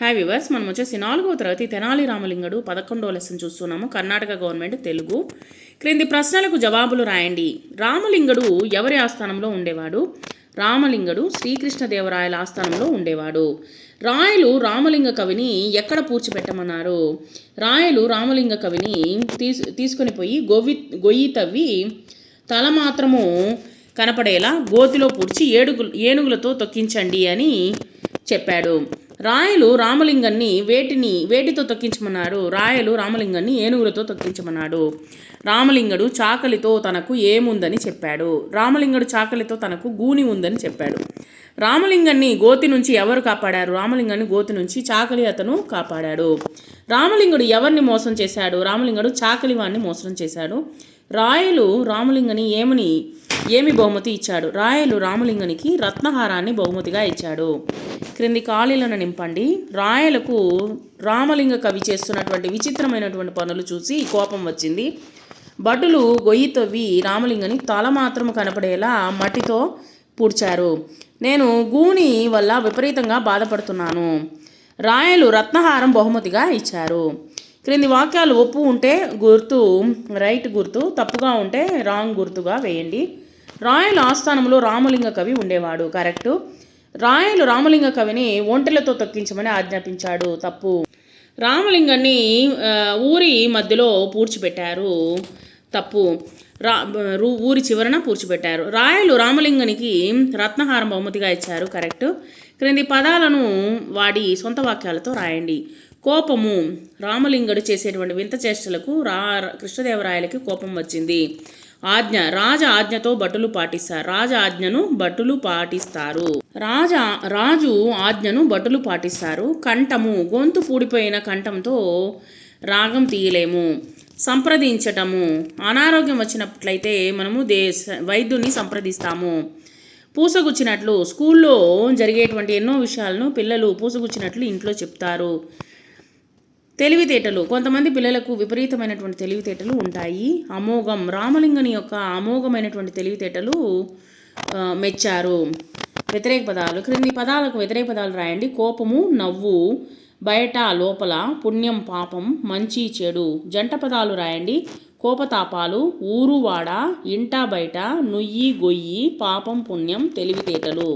Hi viewers మనం వచ్చేసి నాలుగవ తరగతి తెనాలి రామలింగడు పదకొండవ లెసన్ చూస్తున్నాము. కర్ణాటక గవర్నమెంట్ తెలుగు. క్రింది ప్రశ్నలకు జవాబులు రాయండి. రామలింగడు ఎవరి ఆస్థానంలో ఉండేవాడు? రామలింగడు శ్రీకృష్ణదేవరాయల ఆస్థానంలో ఉండేవాడు. రాయలు రామలింగ కవిని ఎక్కడ పూడ్చిపెట్టమన్నారు? రాయలు రామలింగ కవిని తీసు తీసుకొని పోయి గొవ్వి గొయ్యి తవ్వి తల మాత్రము కనపడేలా గోతిలో పూడ్చి ఏడుగు ఏనుగులతో తొక్కించండి అని చెప్పాడు. రాయలు రామలింగాన్ని వేటిని వేటితో తొక్కించమన్నారు రాయలు రామలింగాన్ని ఏనుగులతో తొక్కించమన్నాడు. రామలింగడు చాకలితో తనకు ఏముందని చెప్పాడు. రామలింగడు చాకలితో తనకు గూని ఉందని చెప్పాడు. రామలింగాన్ని గోతి నుంచి ఎవరు కాపాడారు? రామలింగాన్ని గోతి నుంచి చాకలి అతను కాపాడాడు. రామలింగుడు ఎవరిని మోసం చేశాడు? రామలింగుడు చాకలి వాడిని మోసం చేశాడు. రాయలు రామలింగని ఏమని ఏమి బహుమతి ఇచ్చాడు? రాయలు రామలింగనికి రత్నహారాన్ని బహుమతిగా ఇచ్చాడు. క్రింది ఖాళీలను నింపండి. రాయలకు రామలింగ కవి చేస్తున్నటువంటి విచిత్రమైనటువంటి పనులు చూసి కోపం వచ్చింది. భటులు గొయ్యి తవ్వి రామలింగని తల మాత్రం కనపడేలా మట్టితో పూడ్చారు. నేను గూని వల్ల విపరీతంగా బాధపడుతున్నాను. రాయలు రత్నహారం బహుమతిగా ఇచ్చారు. క్రింది వాక్యాలు ఒప్పు ఉంటే గుర్తు రైట్ గుర్తు తప్పుగా ఉంటే రాంగ్ గుర్తుగా వేయండి. రాయల ఆస్థానంలో రామలింగ కవి ఉండేవాడు కరెక్టు. రాయలు రామలింగ కవిని ఒంటెలతో తొక్కించమని ఆజ్ఞాపించాడు. తప్పు. రామలింగాన్ని ఊరి మధ్యలో పూడ్చిపెట్టారు. తప్పు. రా ఊరి చివరన పూడ్చిపెట్టారు. రాయలు రామలింగానికి రత్నహారం బహుమతిగా ఇచ్చారు. కరెక్ట్. క్రింది పదాలను వాడి సొంత వాక్యాలతో రాయండి. కోపము. రామలింగడు చేసేటువంటి వింత చేష్టలకు రా కృష్ణదేవరాయలకి కోపం వచ్చింది. ఆజ్ఞ. రాజ ఆజ్ఞతో భటులు పాటిస్తారు. రాజ ఆజ్ఞను భటులు పాటిస్తారు. రాజ రాజు ఆజ్ఞను భటులు పాటిస్తారు. కంఠము గొంతు పూడిపోయిన కంఠంతో రాగం తీయలేము. సంప్రదించటము. అనారోగ్యం వచ్చినట్లయితే మనము దే వైద్యుని సంప్రదిస్తాము. పూసగుచ్చినట్లు. స్కూల్లో జరిగేటువంటి ఎన్నో విషయాలను పిల్లలు పూసగుచ్చినట్లు ఇంట్లో చెప్తారు. తెలివితేటలు. కొంతమంది పిల్లలకు విపరీతమైనటువంటి తెలివితేటలు ఉంటాయి. అమోఘం. రామలింగని యొక్క అమోఘమైనటువంటి తెలివితేటలు మెచ్చారు. వ్యతిరేక పదాలు. క్రింది పదాలకు వ్యతిరేక పదాలు రాయండి. కోపము నవ్వు బయట లోపల పుణ్యం పాపం మంచి చెడు. జంట పదాలు రాయండి. కోపతాపాలు ఊరువాడ ఇంట బయట నుయ్యి గొయ్యి పాపం పుణ్యం తెలివితేటలు.